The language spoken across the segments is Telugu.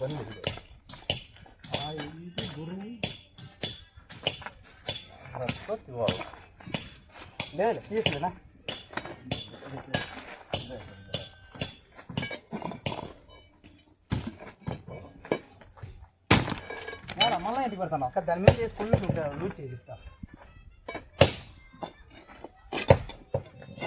బండి ఇది. ఇది గురువు. రత్త ఇవ్వాలి లేదు తీసులేనా మళ్ళీ ఇంటికి పెడతాను? అక్కడ దాని మీద చేసుకుని లూజ్ చేసి చెప్తా వినండి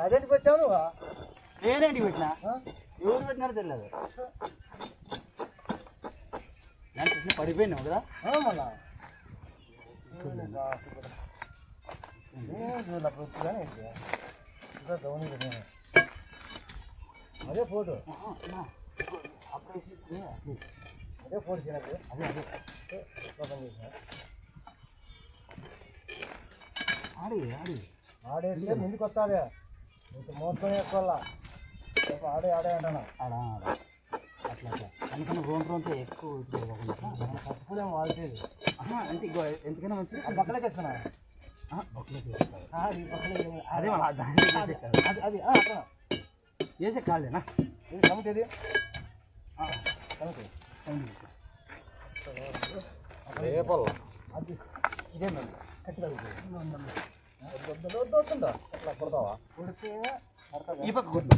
అదేంటి పెట్టావు నువ్వు నేనేంటి పెట్టినా ఎవరు పెట్టినారో తెలియదు నేను చూసి పడిపోయినావు కదా మళ్ళా అదే ఫోటో ఆహా, నా. అప్పుడు వేసి ఇప్పుడే అప్పుడు. అదే ఫోటో చేయలేదు అదే అదే ఓపెన్ చేసిన ఆడి ఆడి ఆడేస్తే ముందుకు వస్తాదే మోసం ఎక్కువ ఆడే ఆడే అంటానా? ఆడ ఆడ. అట్లా అట్లా. అందుకని రోన్ రోన్తో ఎక్కువ వాడుతుంది ఆహా, అంటే ఇగో ఎందుకైనా మంచి చేస్తున్నా బొక్కలో పక్కనే అదే మన అది అది చేసే కాదులేనా? ఇది కమిటీ ఇది. ఆ, కమిటీ అవును. అది ఇదేనండి కట్టిగా ఈ పక్క కొట్టు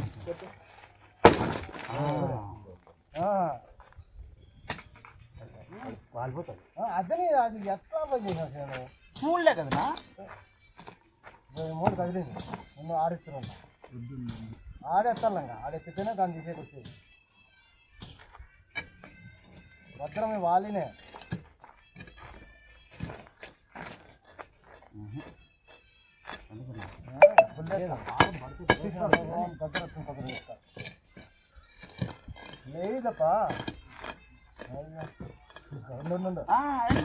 ఆ, అదే అది ఎట్లా పని చేసాను చూడలే కదనా మూడు కదిలింది నిన్ను ఆడిస్తున్నాను ఆడేస్తాను ఇంకా ఆడెత్తితేనే దాన్ని తీసేకొచ్చేది భద్రమే వాలినే లేదప్ప ఉండు ఆ, ఏంటి